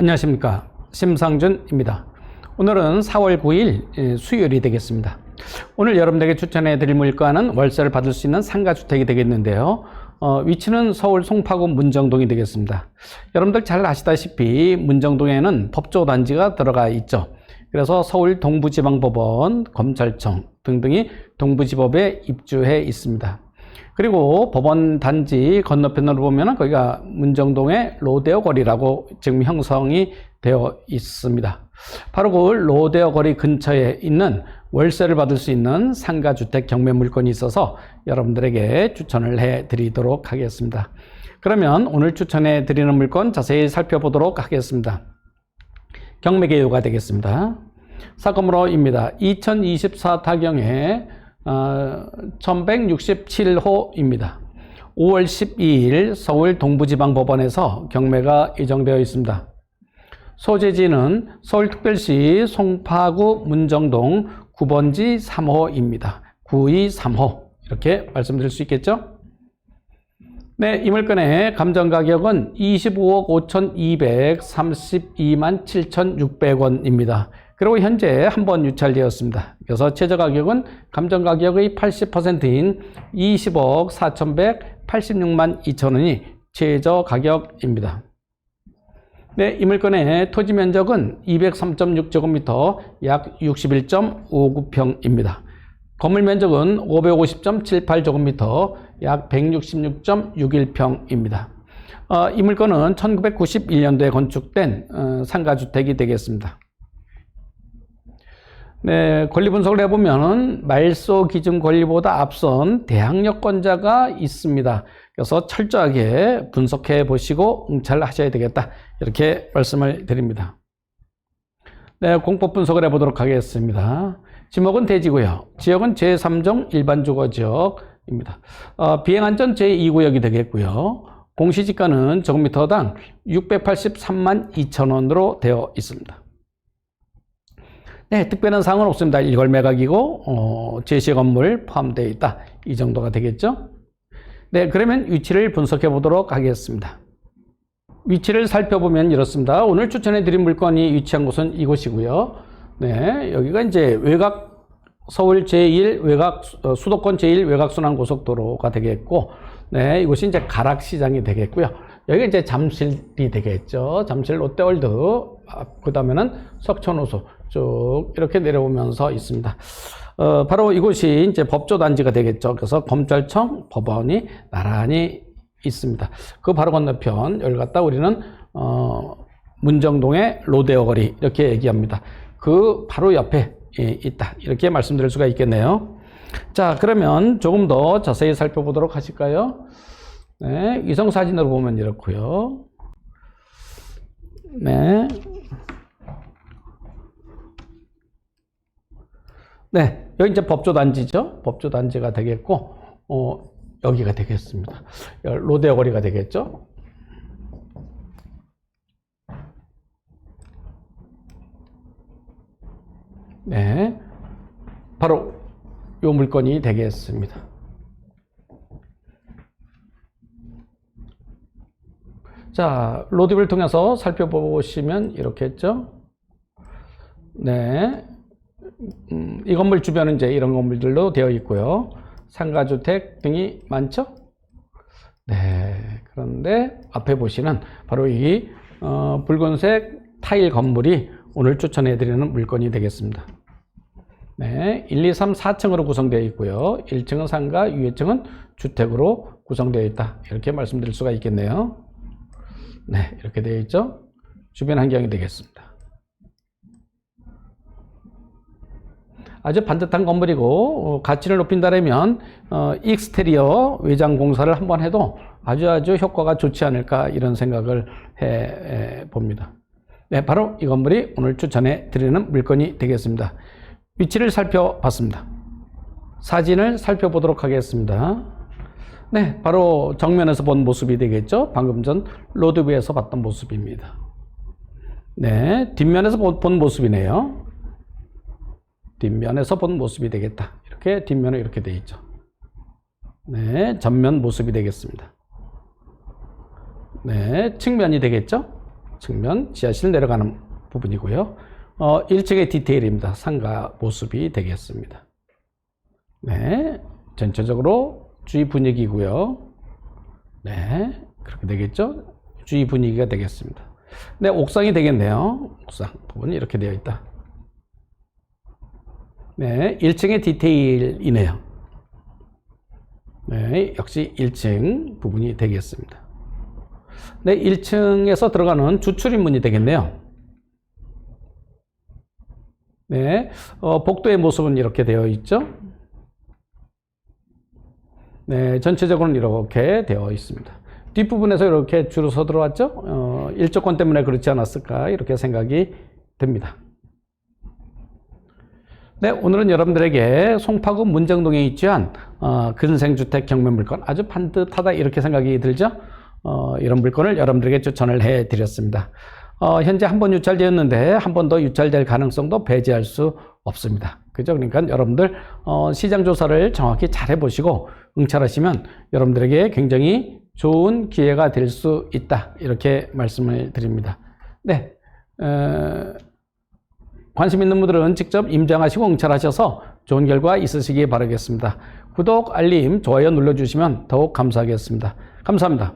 안녕하십니까. 심상준입니다. 오늘은 4월 9일 예, 수요일이 되겠습니다. 오늘 여러분들에게 추천해 드릴 물건은 월세를 받을 수 있는 상가주택이 되겠는데요. 어, 위치는 서울 송파구 문정동이 되겠습니다. 여러분들 잘 아시다시피 문정동에는 법조단지가 들어가 있죠. 그래서 서울 동부지방법원, 검찰청 등등이 동부지법에 입주해 있습니다. 그리고 법원 단지 건너편으로 보면은 거기가 문정동의 로데오 거리라고 지금 형성이 되어 있습니다. 바로 그 로데오 거리 근처에 있는 월세를 받을 수 있는 상가주택 경매 물건이 있어서 여러분들에게 추천을 해 드리도록 하겠습니다. 그러면 오늘 추천해 드리는 물건 자세히 살펴보도록 하겠습니다. 경매 개요가 되겠습니다. 사건번호입니다. 2024 타경에 어, 1167호입니다. 5월 12일 서울 동부지방법원에서 경매가 예정되어 있습니다. 소재지는 서울특별시 송파구 문정동 9번지 3호입니다. 923호 이렇게 말씀드릴 수 있겠죠? 네, 이 물건의 감정 가격은 25억 5,232만 7,600원입니다. 그리고 현재 한 번 유찰되었습니다. 그래서 최저 가격은 감정 가격의 80%인 20억 4,186만 2천 원이 최저 가격입니다. 네, 이 물건의 토지 면적은 203.6제곱미터 약 61.59평입니다. 건물 면적은 550.78제곱미터 약 166.61평입니다. 어, 이 물건은 1991년도에 건축된 어, 상가주택이 되겠습니다. 네, 권리 분석을 해보면 말소 기준 권리보다 앞선 대항력권자가 있습니다. 그래서 철저하게 분석해 보시고 응찰을 하셔야 되겠다. 이렇게 말씀을 드립니다. 네, 공법 분석을 해보도록 하겠습니다. 지목은 대지고요. 지역은 제3종 일반주거지역입니다. 어, 비행안전 제2구역이 되겠고요. 공시지가는 제곱미터당 683만 2천 원으로 되어 있습니다. 네, 특별한 사항은 없습니다. 일괄 매각이고 어, 제시 건물 포함되어 있다. 이 정도가 되겠죠? 네, 그러면 위치를 분석해 보도록 하겠습니다. 위치를 살펴보면 이렇습니다. 오늘 추천해 드린 물건이 위치한 곳은 이곳이고요. 네, 여기가 이제 외곽 서울 제1 외곽 어, 수도권 제1 외곽 순환 고속도로가 되겠고 네, 이곳이 이제 가락 시장이 되겠고요. 여기가 이제 잠실이 되겠죠. 잠실 롯데월드 아, 그다음에는 석촌호수 쭉 이렇게 내려오면서 있습니다. 어, 바로 이곳이 이제 법조단지가 되겠죠. 그래서 검찰청, 법원이 나란히 있습니다. 그 바로 건너편 여기 갔다 우리는 어, 문정동의 로데오 거리 이렇게 얘기합니다. 그 바로 옆에 예, 있다 이렇게 말씀드릴 수가 있겠네요. 자 그러면 조금 더 자세히 살펴보도록 하실까요? 네, 위성 사진으로 보면 이렇고요. 네. 네, 여기 이제 법조단지죠. 법조단지가 되겠고, 어, 여기가 되겠습니다. 로데오 거리가 되겠죠. 네, 바로 요 물건이 되겠습니다. 자, 로드뷰를 통해서 살펴보시면 이렇게 했죠. 네. 음, 이 건물 주변은 이제 이런 건물들로 되어 있고요. 상가주택 등이 많죠? 네. 그런데 앞에 보시는 바로 이 어, 붉은색 타일 건물이 오늘 추천해 드리는 물건이 되겠습니다. 네. 1, 2, 3, 4층으로 구성되어 있고요. 1층은 상가, 위에 층은 주택으로 구성되어 있다. 이렇게 말씀드릴 수가 있겠네요. 네. 이렇게 되어 있죠? 주변 환경이 되겠습니다. 아주 반듯한 건물이고 어, 가치를 높인다면 어, 익스테리어 외장 공사를 한번 해도 아주 아주 효과가 좋지 않을까 이런 생각을 해, 해 봅니다. 네, 바로 이 건물이 오늘 추천해 드리는 물건이 되겠습니다. 위치를 살펴봤습니다. 사진을 살펴보도록 하겠습니다. 네, 바로 정면에서 본 모습이 되겠죠. 방금 전 로드뷰에서 봤던 모습입니다. 네, 뒷면에서 본 모습이네요. 뒷면에서 본 모습이 되겠다. 이렇게 뒷면에 이렇게 되어 있죠. 네, 전면 모습이 되겠습니다. 네, 측면이 되겠죠. 측면, 지하실 내려가는 부분이고요. 어, 1층의 디테일입니다. 상가 모습이 되겠습니다. 네, 전체적으로 주위 분위기고요. 네, 그렇게 되겠죠? 주위 분위기가 되겠습니다. 네, 옥상이 되겠네요. 옥상 부분이 이렇게 되어 있다. 네, 1층의 디테일이네요. 네, 역시 1층 부분이 되겠습니다. 네, 1층에서 들어가는 주출입문이 되겠네요. 네, 어, 복도의 모습은 이렇게 되어 있죠. 네, 전체적으로는 이렇게 되어 있습니다. 뒷부분에서 이렇게 줄을 서 들어왔죠. 어, 일조권 때문에 그렇지 않았을까 이렇게 생각이 듭니다. 네, 오늘은 여러분들에게 송파구 문정동에 위치한 어, 근생주택 경매 물건 아주 반듯하다 이렇게 생각이 들죠. 어, 이런 물건을 여러분들에게 추천을 해드렸습니다. 어, 현재 한 번 유찰되었는데 한 번 더 유찰될 가능성도 배제할 수 없습니다. 그죠? 그러니까 여러분들 어, 시장 조사를 정확히 잘 해보시고 응찰하시면 여러분들에게 굉장히 좋은 기회가 될 수 있다 이렇게 말씀을 드립니다. 네. 어, 관심 있는 분들은 직접 임장하시고 응찰하셔서 좋은 결과 있으시기 바라겠습니다. 구독, 알림, 좋아요 눌러주시면 더욱 감사하겠습니다. 감사합니다.